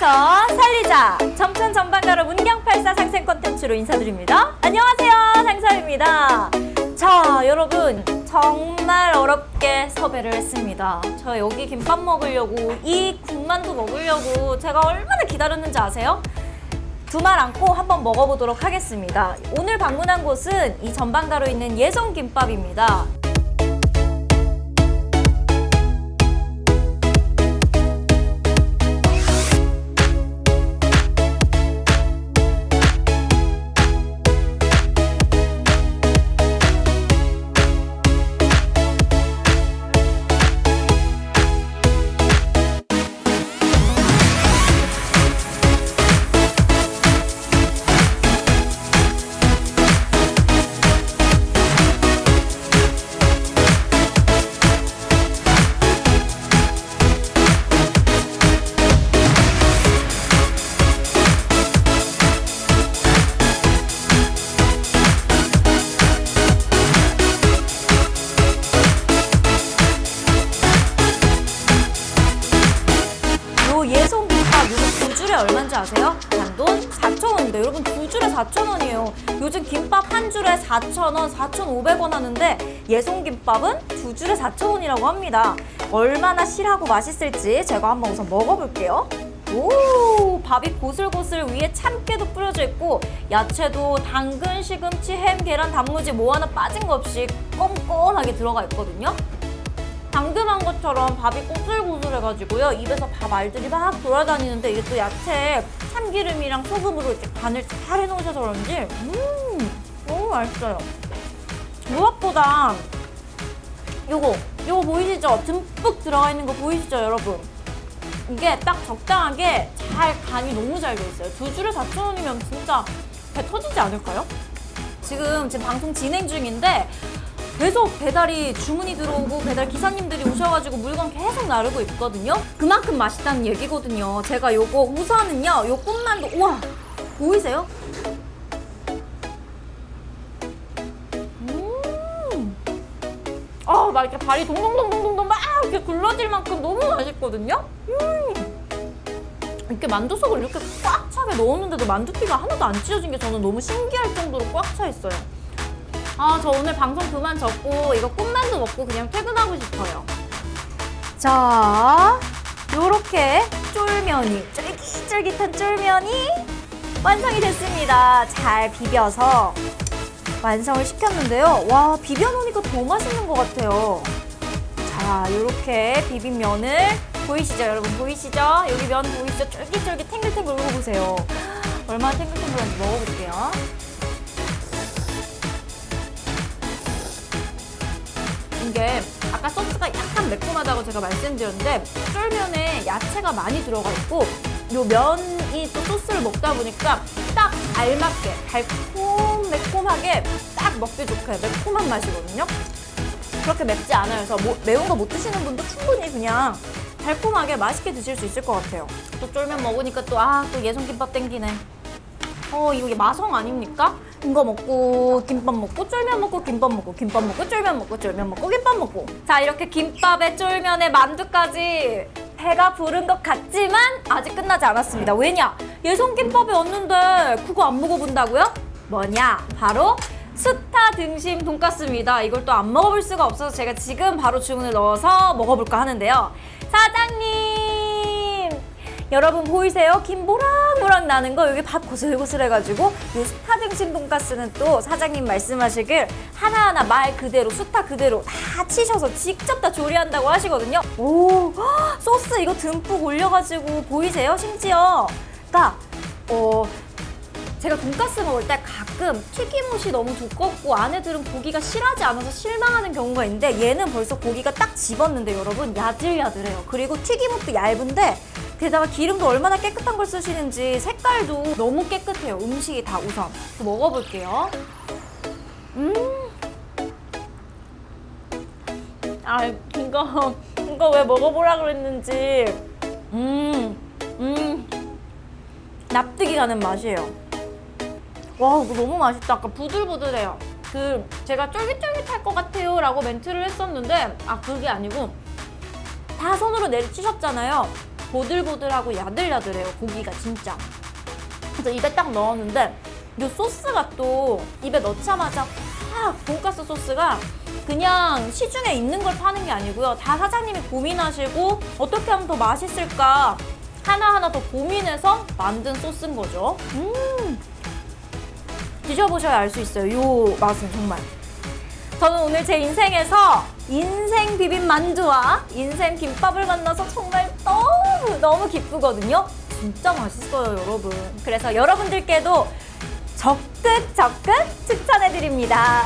살려서 살리자 청춘 전반가로 문경팔사 상생 콘텐츠로 인사드립니다. 안녕하세요 상섭입니다. 자 여러분 정말 어렵게 섭외를 했습니다. 저 여기 김밥 먹으려고 이 군만두 먹으려고 제가 얼마나 기다렸는지 아세요? 두말 않고 한번 먹어보도록 하겠습니다. 오늘 방문한 곳은 이 전방가로 있는 예성 김밥입니다. 얼마인지 아세요? 단돈 4,000원인데 여러분 두 줄에 4,000원이에요. 요즘 김밥 한 줄에 4,000원, 4,500원 하는데 예성 김밥은 두 줄에 4,000원이라고 합니다. 얼마나 실하고 맛있을지 제가 한번 우선 먹어볼게요. 오, 밥이 고슬고슬 위에 참깨도 뿌려져 있고 야채도 당근, 시금치, 햄, 계란, 단무지 뭐 하나 빠진 거 없이 꼼꼼하게 들어가 있거든요. 당근한 것처럼 밥이 꼬슬꼬슬해가지고요. 입에서 밥 알들이 막 돌아다니는데 이게 또 야채 참기름이랑 소금으로 이렇게 간을 잘 해놓으셔서 그런지 음 너무 맛있어요. 무엇보다 요거 요거 보이시죠? 듬뿍 들어가 있는 거 보이시죠, 여러분? 이게 딱 적당하게 잘 간이 너무 잘 돼 있어요. 두 줄에 4,000원이면 진짜 배 터지지 않을까요? 지금 지금 방송 진행 중인데 계속 배달이 주문이 들어오고 배달 기사님들이 오셔가지고 물건 계속 나르고 있거든요. 그만큼 맛있다는 얘기거든요. 제가 요거 우선은요, 요 꿈만두 우와 보이세요? 음, 아, 막 이렇게 발이 동동동동동동 막 이렇게 굴러질 만큼 너무 맛있거든요. 음. 이렇게 만두 속을 이렇게 꽉 차게 넣었는데도 만두피가 하나도 안 찢어진 게 저는 너무 신기할 정도로 꽉 차 있어요. 아, 저 오늘 방송 그만 접고 이거 꿈만두 먹고 그냥 퇴근하고 싶어요. 자, 요렇게 쫄면이, 쫄깃쫄깃한 쫄면이 완성이 됐습니다. 잘 비벼서 완성을 시켰는데요. 와, 비벼놓으니까 더 맛있는 것 같아요. 자, 요렇게 비빔 면을 보이시죠? 여러분 보이시죠? 여기 면 보이시죠? 쫄깃쫄깃 탱글탱글 이거 보세요. 얼마나 탱글탱글한지 먹어볼게요. 이게 아까 소스가 약간 매콤하다고 제가 말씀드렸는데 쫄면에 야채가 많이 들어가 있고 요 면이 또 소스를 먹다 보니까 딱 알맞게 달콤 매콤하게 딱 먹기 좋게 매콤한 맛이거든요. 그렇게 맵지 않아요. 그래서 뭐- 매운 거 못 드시는 분도 충분히 그냥 달콤하게 맛있게 드실 수 있을 것 같아요. 또 쫄면 먹으니까 또 아 또 예성김밥 땡기네. 어 이거 마성 아닙니까? 이거 먹고 김밥 먹고 쫄면 먹고 김밥 먹고 김밥 먹고 쫄면 먹고 쫄면 먹고 김밥 먹고. 자 이렇게 김밥에 쫄면에 만두까지 배가 부른 것 같지만 아직 끝나지 않았습니다. 왜냐? 예성김밥이 왔는데 그거 안 먹어본다고요? 뭐냐? 바로 수타 등심 돈가스입니다. 이걸 또 안 먹어볼 수가 없어서 제가 지금 바로 주문을 넣어서 먹어볼까 하는데요. 사장님! 여러분 보이세요? 김 모락모락 나는 거 여기 밥 고슬고슬해가지고 이 수타 등심 돈가스는 또 사장님 말씀하시길 하나하나 말 그대로 수타 그대로 다 치셔서 직접 다 조리한다고 하시거든요. 오 헉, 소스 이거 듬뿍 올려가지고 보이세요? 심지어 딱 어. 제가 돈가스 먹을 때 가끔 튀김옷이 너무 두껍고 안에 들은 고기가 실하지 않아서 실망하는 경우가 있는데 얘는 벌써 고기가 딱 집었는데 여러분 야들야들해요. 그리고 튀김옷도 얇은데 게다가 기름도 얼마나 깨끗한 걸 쓰시는지 색깔도 너무 깨끗해요. 음식이 다 우선. 또 먹어볼게요. 음. 아, 이거, 이거 왜 먹어보라 그랬는지. 음, 음. 납득이 가는 맛이에요. 와, 이거 너무 맛있다. 아까 부들부들해요. 그, 제가 쫄깃쫄깃할 것 같아요. 라고 멘트를 했었는데, 아, 그게 아니고, 다 손으로 내리치셨잖아요. 보들보들하고 야들야들해요 고기가 진짜 그래서 입에 딱 넣었는데 이 소스가 또 입에 넣자마자 확 돈가스 소스가 그냥 시중에 있는 걸 파는 게 아니고요 다 사장님이 고민하시고 어떻게 하면 더 맛있을까 하나하나 더 고민해서 만든 소스인 거죠 음 드셔보셔야 알 수 있어요 이 맛은 정말 저는 오늘 제 인생에서 인생 비빔 만두와 인생 김밥을 만나서 정말 너무 너무 기쁘거든요. 진짜 맛있어요, 여러분. 그래서 여러분들께도 적극 적극 추천해 드립니다.